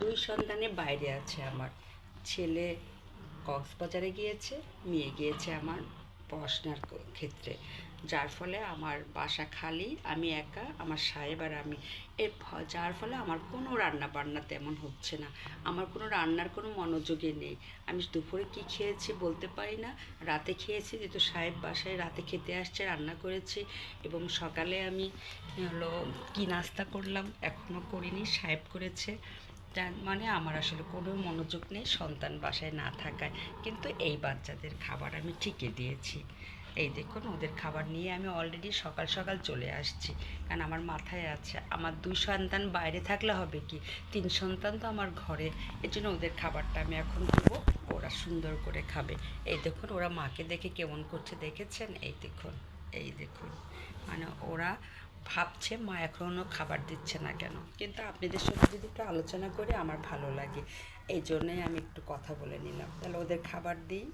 দুই সন্তানে বাইরে আছে আমার। ছেলে কক্সবাজারে গিয়েছে, মেয়ে গিয়েছে আমার পড়াশোনার ক্ষেত্রে। যার ফলে আমার বাসা খালি, আমি একা, আমার সাহেব আর আমি। এর যার ফলে আমার কোনো রান্না বান্না তেমন হচ্ছে না। আমার কোনো রান্নার কোনো মনোযোগই নেই। আমি দুপুরে কি খেয়েছি বলতে পারি না। রাতে খেয়েছি, যেহেতু সাহেব বাসায় রাতে খেতে আসছে, রান্না করেছি এবং সকালে আমি হলো কি নাস্তা করলাম এখনও করিনি, সাহেব করেছে। তার মানে আমার আসলে কোনো মনোযোগ নেই, সন্তান বাসায় না থাকায়। কিন্তু এই বাচ্চাদের খাবার আমি ঠিকই দিয়েছি। এই দেখুন, ওদের খাবার নিয়ে আমি অলরেডি সকাল সকাল চলে আসছি। কারণ আমার মাথায় আছে, আমার দুই সন্তান বাইরে থাকলে হবে কি? তিন সন্তান তো আমার ঘরে এর জন্য ওদের খাবারটা আমি এখন দেবো, ওরা সুন্দর করে খাবে। এই দেখুন, ওরা মাকে দেখে কেমন করছে, দেখেছেন? এই দেখুন এই দেখুন। মানে ওরা ভাবছে, মা এখনও খাবার দিচ্ছে না কেন? কিন্তু আপনাদের সঙ্গে যদি একটু আলোচনা করি, আমার ভালো লাগে। এই জন্যই আমি একটু কথা বলে নিলাম। তাহলে ওদের খাবার দিই।